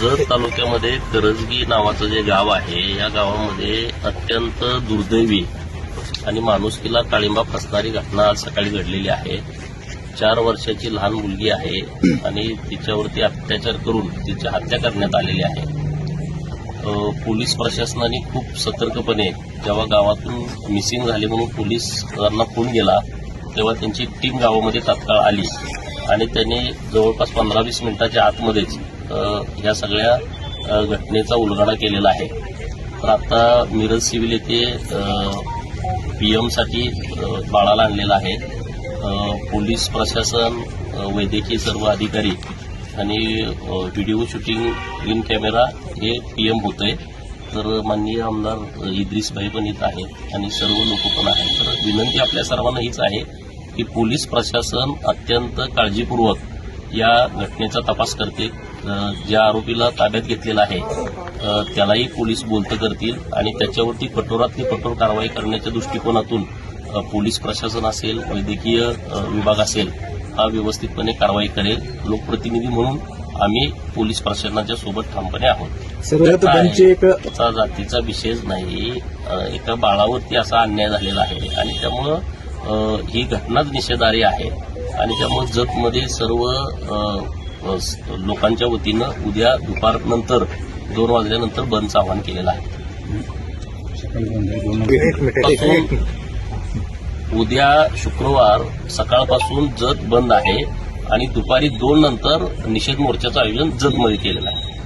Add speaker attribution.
Speaker 1: जत तालुक्यामध्ये करजगी नावाचं जे गाव आहे या गावामध्ये अत्यंत दुर्दैवी आणि माणुसकीला काळिंबा फसणारी घटना आज सकाळी घडलेली आहे. चार वर्षाची लहान मुलगी आहे आणि तिच्यावरती अत्याचार करून तिची हत्या करण्यात आलेली आहे. पोलीस प्रशासनाने खूप सतर्कपणे जेव्हा गावातून मिसिंग झाले म्हणून पोलिसांना फोन गेला तेव्हा त्यांची टीम गावामध्ये तात्काळ आली आणि त्यांनी जवळपास पंधरा वीस मिनिटाच्या आतमध्येच ह्या या सगळ्या घटनेचा उलगडा केलेला आहे. तर आता मिरज सिव्हिल येथे पीएमसाठी बाळाला आणलेला आहे. पोलीस प्रशासन वैद्यकीय सर्व अधिकारी आणि व्हिडिओ शूटिंग इन कॅमेरा हे पीएम होत आहे. तर माननीय आमदार इद्रिसभाई पण इथं आहेत आणि सर्व लोक पण आहेत. तर विनंती आपल्या सर्वांना हीच आहे की पोलीस प्रशासन अत्यंत काळजीपूर्वक या घटनेचा तपास करते अ, ज्या आरोपीला ताब्यात घेतलेला आहे त्यालाही पोलीस बोलतं करतील आणि त्याच्यावरती कठोरातली कठोर कारवाई करण्याच्या दृष्टिकोनातून पोलीस प्रशासन असेल वैद्यकीय विभाग असेल हा व्यवस्थितपणे कारवाई करेल. लोकप्रतिनिधी म्हणून आम्ही पोलीस प्रशासनाच्या सोबत ठामपणे आहोत. जातीचा विषयच नाही. एका बाळावरती असा अन्याय झालेला आहे आणि त्यामुळं ही घटनाच निषेधारी आहे. आणि त्यामुळे जतमध्ये सर्व लोकांच्या वतीनं उद्या दुपारनंतर दोन वाजल्यानंतर बंदचं आवाहन केलेलं आहे. उद्या शुक्रवार सकाळपासून जत बंद आहे आणि दुपारी दोन नंतर निषेध मोर्चाचं आयोजन जतमध्ये केलेलं आहे.